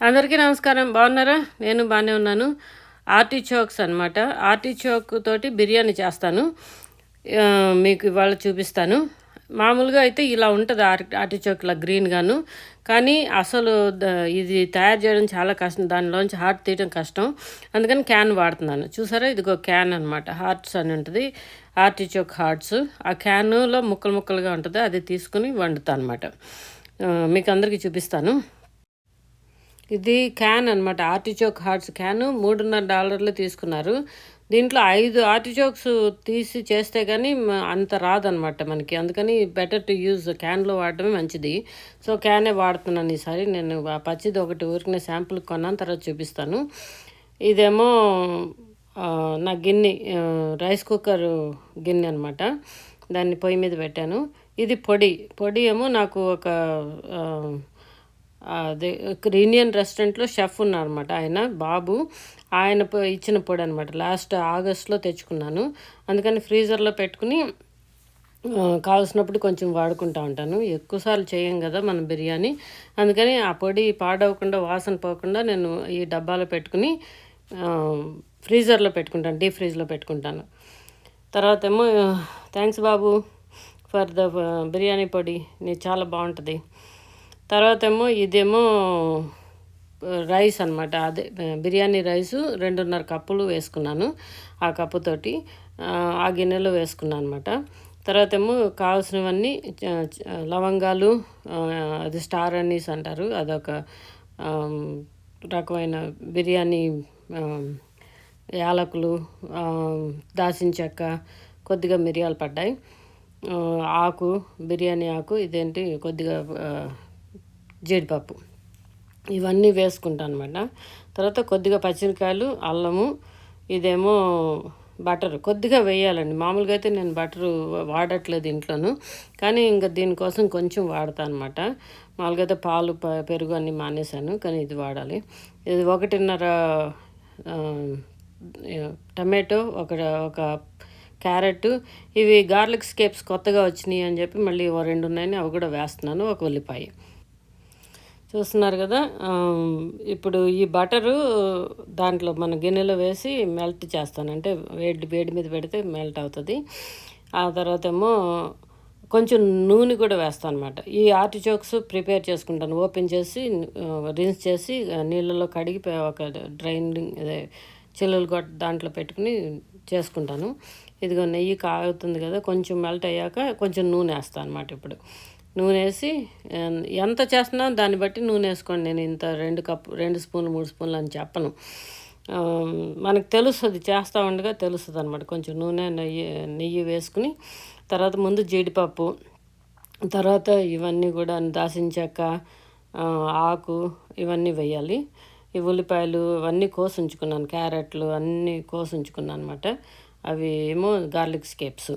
అందరికీ నమస్కారం. బాగున్నారా? నేను బాగానే ఉన్నాను. ఆర్టిచోక్స్ అనమాట ఆర్టిచోక్ తోటి బిర్యానీ చేస్తాను. మీకు ఇవాళ చూపిస్తాను. మామూలుగా అయితే ఇలా ఉంటుంది ఆర్ ఆర్టిచోక్ ఇలా గ్రీన్గాను కానీ అసలు ఇది తయారు చేయడం చాలా కష్టం. దానిలోంచి హార్ట్ తీయడం కష్టం. అందుకని క్యాన్ వాడుతున్నాను. చూసారా? ఇదిగో క్యాన్ అనమాట హార్ట్స్ అని ఉంటుంది. Artichoke hearts. ఆ క్యానులో ముక్కలు ముక్కలుగా ఉంటుంది. అది తీసుకుని వండుతాను అనమాట మీకు అందరికీ చూపిస్తాను. ఇది క్యాన్ అనమాట ఆర్టిచోక్ హార్ట్స్ క్యాన్ మూడున్నర డాలర్లు తీసుకున్నారు. దీంట్లో ఐదు ఆర్టిచోక్స్ తీసి చేస్తే కానీ అంత రాదనమాట మనకి. అందుకని బెటర్ టు యూజ్ క్యాన్లో వాడటమే మంచిది. సో క్యానే వాడుతున్నాను ఈసారి. నేను పచ్చిది ఒకటి ఊరికిన శాంపుల్ కొన్నాను తర్వాత చూపిస్తాను. ఇదేమో నా గిన్నె రైస్ కుక్కర్ గిన్నె అనమాట దాన్ని పొయ్యి మీద పెట్టాను. ఇది పొడి. పొడి ఏమో నాకు ఒక అదే ఇక్కడ ఇండియన్ రెస్టారెంట్లో షెఫ్ ఉన్నారనమాట ఆయన బాబు. ఆయన పొ- ఇచ్చిన పొడి అనమాట లాస్ట్ ఆగస్ట్లో తెచ్చుకున్నాను. అందుకని ఫ్రీజర్లో పెట్టుకుని కావాల్సినప్పుడు కొంచెం వాడుకుంటా ఉంటాను. ఎక్కువసార్లు చేయం కదా మనం బిర్యానీ. అందుకని ఆ పొడి పాడవకుండా వాసన పోకుండా నేను ఈ డబ్బాలో పెట్టుకుని ఫ్రీజర్లో పెట్టుకుంటాను డీప్ ఫ్రీజ్లో పెట్టుకుంటాను. తర్వాత ఏమో థ్యాంక్స్ బాబు ఫర్ ద బిర్యానీ పొడి. నీ చాలా బాగుంటుంది. తర్వాత ఏమో ఇదేమో రైస్ అనమాట అదే బిర్యానీ రైసు రెండున్నర కప్పులు వేసుకున్నాను ఆ కప్పుతోటి. ఆ, గిన్నెలో వేసుకున్నాను అనమాట తర్వాత ఏమో కావాల్సినవన్నీ లవంగాలు అది స్టార్ అనీస్ అంటారు. అదొక రకమైన బిర్యానీ యాలకులు దాచిన చెక్క కొద్దిగా మిరియాలు పడ్డాయి. ఆకు బిర్యానీ ఆకు ఇదేంటి కొద్దిగా జీడిపప్పు. ఇవన్నీ వేసుకుంటాను అనమాట తర్వాత కొద్దిగా పచ్చిమిరకాయలు అల్లము ఇదేమో బటర్. కొద్దిగా వేయాలండి. మామూలుగా అయితే నేను బటరు వాడట్లేదు ఇంట్లోను. కానీ ఇంకా దీనికోసం కొంచెం వాడతాను అనమాట మామూలుగా అయితే పాలు ప- పెరుగు అన్నీ మానేశాను కానీ ఇది వాడాలి. ఇది ఒకటిన్నర టమాటో ఒక ఒక క్యారెట్ ఇవి గార్లిక్ స్కేప్స్ కొత్తగా వచ్చినాయి అని చెప్పి మళ్ళీ ఓ రెండు ఉన్నాయని అవి కూడా వేస్తున్నాను ఒక ఉల్లిపాయ. చూస్తున్నారు కదా ఇప్పుడు ఈ బటరు దాంట్లో మన గిన్నెలో వేసి మెల్ట్ చేస్తాను. అంటే వేడి వేడి మీద పెడితే మెల్ట్ అవుతుంది. ఆ తర్వాత ఏమో కొంచెం నూనె కూడా వేస్తాను అనమాట ఈ ఆర్టిచోక్స్ ప్రిపేర్ చేసుకుంటాను. ఓపెన్ చేసి రిన్స్ చేసి నీళ్ళలో కడిగి ఒక డ్రైనింగ్ అదే చిల్లులు కొట్ట దాంట్లో పెట్టుకుని చేసుకుంటాను. ఇదిగో నెయ్యి కాగుతుంది కదా కొంచెం మెల్ట్ అయ్యాక కొంచెం నూనె వేస్తాను అనమాట ఇప్పుడు. నూనె వేసి ఎంత చేస్తున్నా దాన్ని బట్టి నూనె వేసుకోండి నేను ఇంత రెండు కప్పు రెండు స్పూన్లు మూడు స్పూన్లు అని చెప్పను. మనకు తెలుస్తుంది చేస్తూ ఉండగా తెలుస్తుంది అనమాట కొంచెం నూనె నెయ్యి నెయ్యి వేసుకుని తర్వాత ముందు జీడిపప్పు తర్వాత ఇవన్నీ కూడా దాసించాక చెక్క ఆకు ఇవన్నీ వేయాలి. ఈ ఉల్లిపాయలు అవన్నీ కోసి ఉంచుకున్నాను క్యారెట్లు అన్నీ కోసి ఉంచుకున్నాను అనమాట అవి ఏమో గార్లిక్ స్కేప్స్.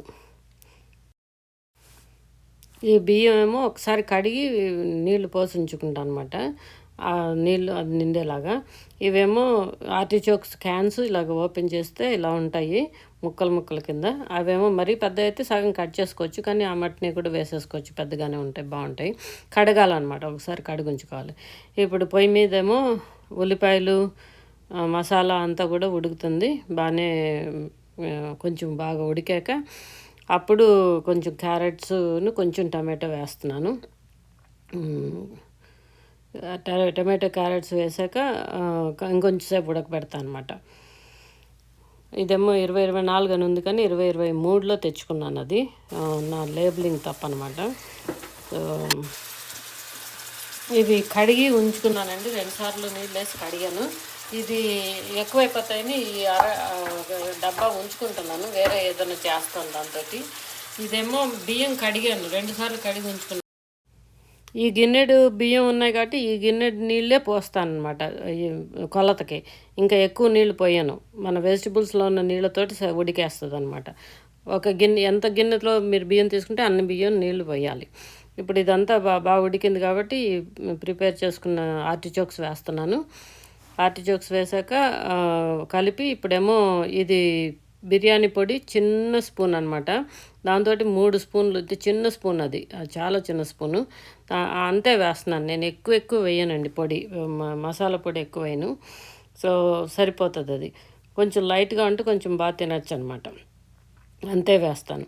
ఈ బియ్యం ఏమో ఒకసారి కడిగి నీళ్ళు పోసి ఉంచుకుంటాను అనమాట ఆ నీళ్ళు అది నిండేలాగా. ఇవేమో ఆర్టిచోక్స్ క్యాన్స్ ఇలాగ ఓపెన్ చేస్తే ఇలా ఉంటాయి ముక్కలు ముక్కల కింద. అవేమో మరీ పెద్ద అయితే సగం కట్ చేసుకోవచ్చు కానీ ఆ మట్టిని కూడా వేసేసుకోవచ్చు. పెద్దగానే ఉంటాయి బాగుంటాయి. కడగాలన్నమాట ఒకసారి కడుగుంచుకోవాలి. ఇప్పుడు పొయ్యి మీదేమో ఉల్లిపాయలు మసాలా అంతా కూడా ఉడుకుతుంది. బాగానే కొంచెం బాగా ఉడికాక అప్పుడు కొంచెం క్యారెట్స్ను కొంచెం టమాటో వేస్తున్నాను. ట- టమాటో క్యారెట్స్ వేసాక ఇంకొంచెంసేపు ఉడకబెడతాను అనమాట ఇదేమో ఇరవై ఇరవై నాలుగు అని ఉంది కానీ ఇరవై ఇరవై మూడులో తెచ్చుకున్నాను అది. నా లేబులింగ్ తప్పనమాట. సో ఇవి కడిగి ఉంచుకున్నానండి. రెండుసార్లు నీళ్ళు వేసి కడిగాను. ఇది ఎక్కువైపోతాయని ఈ అర డబ్బా ఉంచుకుంటున్నాను. వేరే ఏదైనా చేస్తాను దాంతో ఇదేమో బియ్యం కడిగాను. రెండుసార్లు కడిగి ఉంచుకున్నాను. ఈ గిన్నెడు బియ్యం ఉన్నాయి కాబట్టి ఈ గిన్నెడు నీళ్ళే పోస్తాను అనమాట ఈ కొలతకి. ఇంకా ఎక్కువ నీళ్ళు పోయాను. మన వెజిటబుల్స్లో ఉన్న నీళ్ళతోటి ఉడికేస్తుంది అనమాట ఒక గిన్నె ఎంత గిన్నెలో మీరు బియ్యం తీసుకుంటే అన్ని బియ్యం నీళ్ళు పోయాలి. ఇప్పుడు ఇదంతా బాగా ఉడికింది కాబట్టి ప్రిపేర్ చేసుకున్న ఆర్టిచోక్స్ వేస్తున్నాను. ఆర్టిచోక్స్ వేసాక కలిపి ఇప్పుడేమో ఇది బిర్యానీ పొడి చిన్న స్పూన్ అనమాట దాంతో మూడు స్పూన్లు చిన్న స్పూన్ అది చాలా చిన్న స్పూను. అంతే వేస్తున్నాను నేను ఎక్కువ ఎక్కువ వేయనండి పొడి మసాలా పొడి ఎక్కువ వేయను. సో సరిపోతుంది అది. కొంచెం లైట్గా ఉంటే కొంచెం బాగా తినచ్చు అనమాట అంతే వేస్తాను.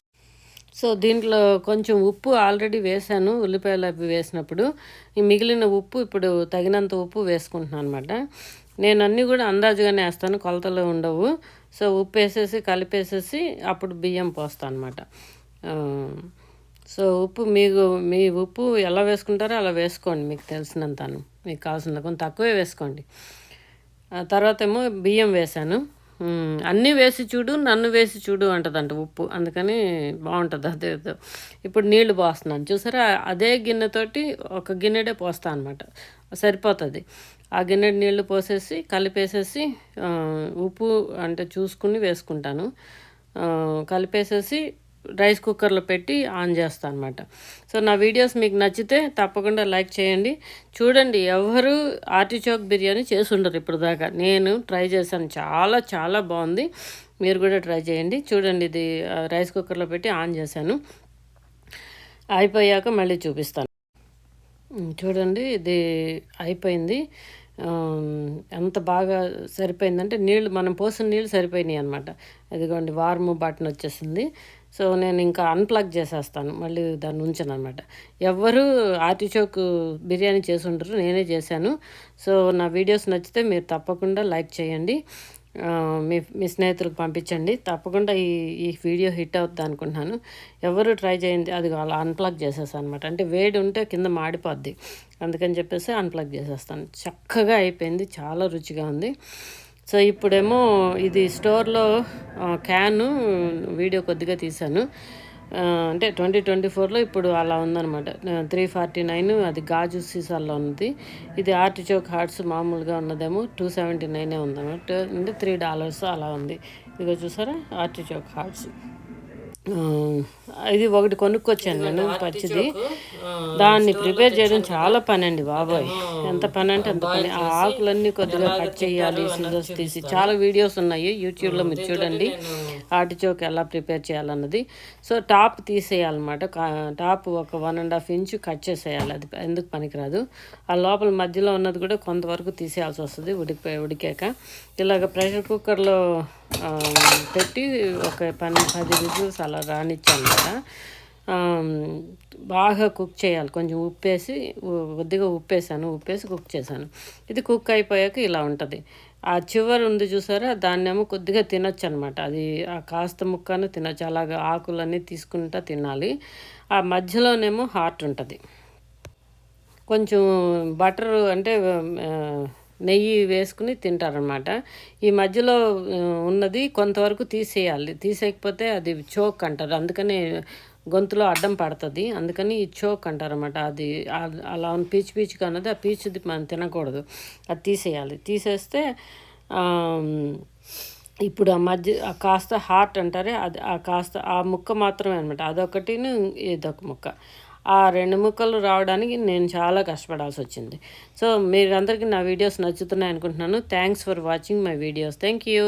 సో దీంట్లో కొంచెం ఉప్పు ఆల్రెడీ వేసాను ఉల్లిపాయలు అవి వేసినప్పుడు. ఈ మిగిలిన ఉప్పు ఇప్పుడు తగినంత ఉప్పు వేసుకుంటున్నాను అనమాట నేను అన్నీ కూడా అందాజుగానే వేస్తాను కొలతలు ఉండవు. సో ఉప్పు వేసేసి కలిపేసేసి అప్పుడు బియ్యం పోస్తాను అనమాట సో ఉప్పు మీకు మీ ఉప్పు ఎలా వేసుకుంటారో అలా వేసుకోండి మీకు తెలిసినంతను. మీకు కావాల్సిన కొంచెం తక్కువే వేసుకోండి. తర్వాత ఏమో బియ్యం వేసాను అన్నీ వేసి చూడు నన్ను వేసి చూడు అంటదంట ఉప్పు. అందుకని బాగుంటుంది. అదే ఇప్పుడు నీళ్ళు పోస్తున్నాను. చూసారా? అదే గిన్నెతోటి ఒక గిన్నెడే పోస్తాను అనమాట సరిపోతుంది. ఆ గిన్నె నీళ్ళు పోసేసి కలిపేసేసి ఉప్పు అంటే చూసుకుని వేసుకుంటాను. కలిపేసేసి రైస్ కుక్కర్లో పెట్టి ఆన్ చేస్తాను అనమాట సో నా వీడియోస్ మీకు నచ్చితే తప్పకుండా లైక్ చేయండి. చూడండి ఎవరు ఆర్టిచోక్ బిర్యానీ చేసి ఉండరు ఇప్పుడు దాకా. నేను ట్రై చేశాను. చాలా చాలా బాగుంది. మీరు కూడా ట్రై చేయండి. చూడండి ఇది రైస్ కుక్కర్లో పెట్టి ఆన్ చేశాను. అయిపోయాక మళ్ళీ చూపిస్తాను. చూడండి ఇది అయిపోయింది. ఎంత బాగా సరిపోయిందంటే నీళ్ళు మనం పోసిన నీళ్ళు సరిపోయినాయి అనమాట ఇదిగోండి వార్మ్ బటన్ వచ్చేసింది. సో నేను ఇంకా అన్ప్లగ్ చేసేస్తాను. మళ్ళీ దాన్ని ఉంచాను అనమాట ఎవ్వరు ఆర్టిచోక్ బిర్యానీ చేసి ఉంటారు నేనే చేశాను. సో నా వీడియోస్ నచ్చితే మీరు తప్పకుండా లైక్ చేయండి. మీ మీ స్నేహితులకు పంపించండి. తప్పకుండా ఈ ఈ వీడియో హిట్ అవుతుంది అనుకుంటున్నాను. ఎవరు ట్రై చేయండి అది అలా అన్ప్లగ్ చేసేస్తాను అనమాట అంటే వేడి ఉంటే కింద మాడిపోద్ది. అందుకని చెప్పేసి అన్ప్లగ్ చేసేస్తాను. చక్కగా అయిపోయింది. చాలా రుచిగా ఉంది. సో ఇప్పుడేమో ఇది స్టోర్లో క్యాను వీడియో కొద్దిగా తీశాను. అంటే ట్వంటీ ట్వంటీ ఫోర్లో ఇప్పుడు అలా ఉందనమాట త్రీ ఫార్టీ నైన్ అది గాజు సీసాల్లో ఉంది ఇది ఆర్టిచోక్ హార్ట్స్ మామూలుగా ఉన్నదేమో టూ సెవెంటీ నైనే ఉందన్నమాట. అంటే త్రీ డాలర్స్ అలా ఉంది. ఇదిగో చూసారా? Artichoke hearts. ఇది ఒకటి కొనుక్కొచ్చాను నేను పచ్చిది. దాన్ని ప్రిపేర్ చేయడం చాలా పని అండి బాబాయ్ ఎంత పని అంటే అంత పని. ఆ ఆకులన్నీ కొద్దిగా కట్ చేయాలి సిజర్స్ తీసి. చాలా వీడియోస్ ఉన్నాయి యూట్యూబ్లో మీరు చూడండి. ఆర్టిచోక్ ఎలా ప్రిపేర్ చేయాలన్నది. సో టాప్ తీసేయాలన్నమాట. టాప్ ఒక one and half inch cut చేసేయాలి. అది ఎందుకు పనికిరాదు. ఆ లోపల మధ్యలో ఉన్నది కూడా కొంతవరకు తీసేయాల్సి వస్తుంది ఉడికి ఉడికాక. ఇలాగ ప్రెషర్ కుక్కర్లో పెట్టి ఒక పని పది విజిల్స్ అలా రానిచ్చాను కదా. బాగా కుక్ చేయాలి. కొంచెం ఉప్పేసి కొద్దిగా ఉప్పేసాను. ఉప్పేసి కుక్ చేశాను. ఇది కుక్ అయిపోయాక ఇలా ఉంటుంది. ఆ చివరి ఉంది చూసారా? దాన్నేమో కొద్దిగా తినొచ్చు అనమాట అది ఆ కాస్త ముక్కను తినొచ్చు. అలాగా ఆకులన్నీ తీసుకుంటా తినాలి. ఆ మధ్యలోనేమో హార్ట్ ఉంటుంది. కొంచెం బటర్ అంటే నెయ్యి వేసుకుని తింటారనమాట ఈ మధ్యలో ఉన్నది కొంతవరకు తీసేయాలి. తీసేయకపోతే అది చోక్ అంటారు. అందుకనే గొంతులో అడ్డం పడుతుంది. అందుకని ఈ చోక్ అంటారనమాట అది అలా పీచు పీచుగా అన్నది ఆ పీచుది మనం తినకూడదు. అది తీసేయాలి. తీసేస్తే ఇప్పుడు ఆ మధ్య ఆ కాస్త హార్ట్ అంటారే అది ఆ కాస్త ఆ ముక్క మాత్రమే అనమాట అదొకటిను ఇదొక ముక్క. ఆ రెండు ముక్కలు రావడానికి నేను చాలా కష్టపడాల్సి వచ్చింది. సో మీరు అందరికీ నా వీడియోస్ నచ్చుతున్నాయి అనుకుంటున్నాను thanks for watching my videos thank you